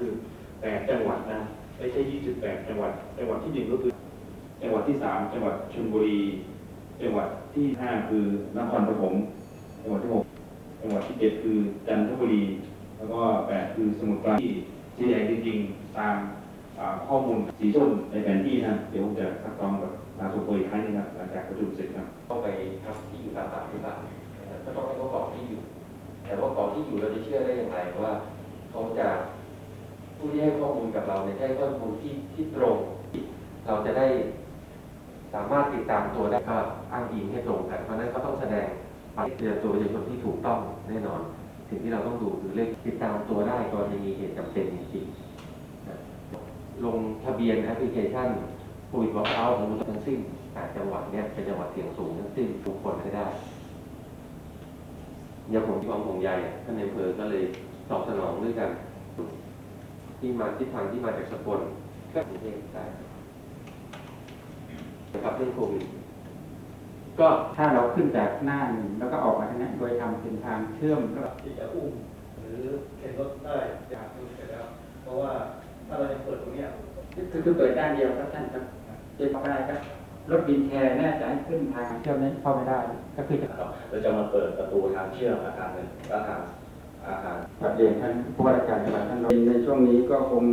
คือ 8 จังหวัดนะไม่ใช่ 28 จังหวัด จังหวัดที่หนึ่งก็คือ จังหวัดที่ 3 จังหวัดชลบุรี จังหวัดที่ 5 คือนครปฐม จังหวัดที่ 6 จังหวัดที่ 7 คือจันทบุรี แล้วก็ 8 คือสมุทรปราการที่ชี้แจงจริงๆ ตามข้อมูลสีส้มในแผนที่นะเดี๋ยวผมจะคัดกรองกับทางสุโขอีกครั้งนึงครับหลังจากประชุมเสร็จครับเข้าไปทำที่อยู่ต่างๆหรือเปล่าก็ต้องให้เขากรอกที่อยู่ แต่ว่ากรอกที่อยู่เราจะเชื่อได้อย่างไรว่าเขาจะ ผู้ที่ให้ข้อมูลกับเราเนี่ยได้ข้อมูลที่ที่ตรง เราจะได้สามารถติดตามตัวได้ก็อ้างอิงให้ตรงกันเพราะนั้นก็ต้องแสดงบัตรเตือนตัวประชาชนที่ถูกต้องแน่นอน สิ่งที่เราต้องดูคือเลขติดตามตัวได้กรณีมีเหตุจำเป็นจริงๆลงทะเบียนแอปพลิเคชันโควิดวอล์กเอาของทั้งสิ้นแปดจังหวัดเนี่ยเป็นจังหวัดเสี่ยงสูงทั้งสิ้นทุกคนให้ได้อย่างผมที่ความห่วงใยอะท่านในอำเภอก็เลยตอบสนองด้วยกัน ที่มาที่ทางที่มาจากสกลก็กรุงเทพได้นะครับเรื่องโควิดก็ถ้าเราขึ้นจากหน้าหนึ่งแล้วก็ออกมาทางนั้นโดยทำเป็นทางเชื่อมก็ที่จะอุ้มหรือเข็นรถได้อยากดูเสร็จแล้ว เพราะว่าถ้าเรายังเปิดตรงเนี้ยคือคือเปิดด้านเดียวครับท่านครับเจ็บไม่ได้ครับรถบินแคร์น่าจะให้ขึ้นทางเชื่อมนั้นเข้าไม่ได้ ก็คือจะครับเราจะมาเปิดประตูทางเชื่อมอาคารหนึ่งและอาคาร อาคารปรับเปลี่ยนท่านผู้ว่าราชการจังหวัดท่านในช่วงนี้ก็คง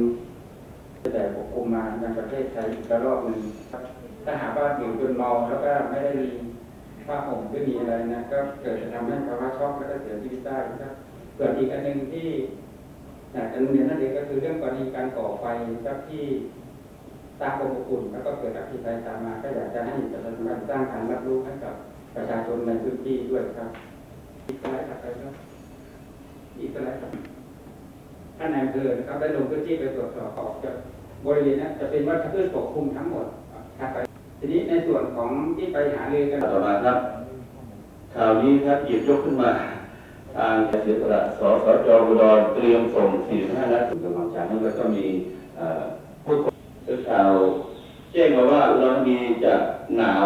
แต่ปกคลุมมายังประเทศไทยอีกรอกหนึ่งครับถ้าหากว่าอยู่จนเมาแล้วก็ไม่ได้มีผ้าห่มหรือมีอะไรนะก็เกิดจะทำให้ภาวะช็อกแล้วก็เสียชีวิตได้ครับส่วนอีกอันหนึ่งที่อยากจะเรียนนั่นเองก็คือเรื่องกรณีการก่อไฟครับที่สร้างความอบอุ่นแล้วก็เกิดอัคคีภัยตามมา ก็อยากจะให้ประชาชนสร้างการรับรู้ให้กับประชาชนในพื้นที่ด้วยครับอีกสไลด์ถัดไปครับ อีกสไลด์ครับท่านนายอำเภอนะครับได้ลงพื้นที่ไปตรวจสอบออกจากบริเวณนั้นจะเป็นวัชพืชปกคลุมทั้งหมดครับไปทีนี้ในส่วนของที่ไปหารือกันต่อมาครับข่าวนี้ครับหยิบยกขึ้นมาทางเสียสละสสจอุดรเตรียมส่ง 45 นัดถึงกำลังใจแล้วก็มีผู้ข่าวแจ้งมาว่าอุดรานีจะหนาว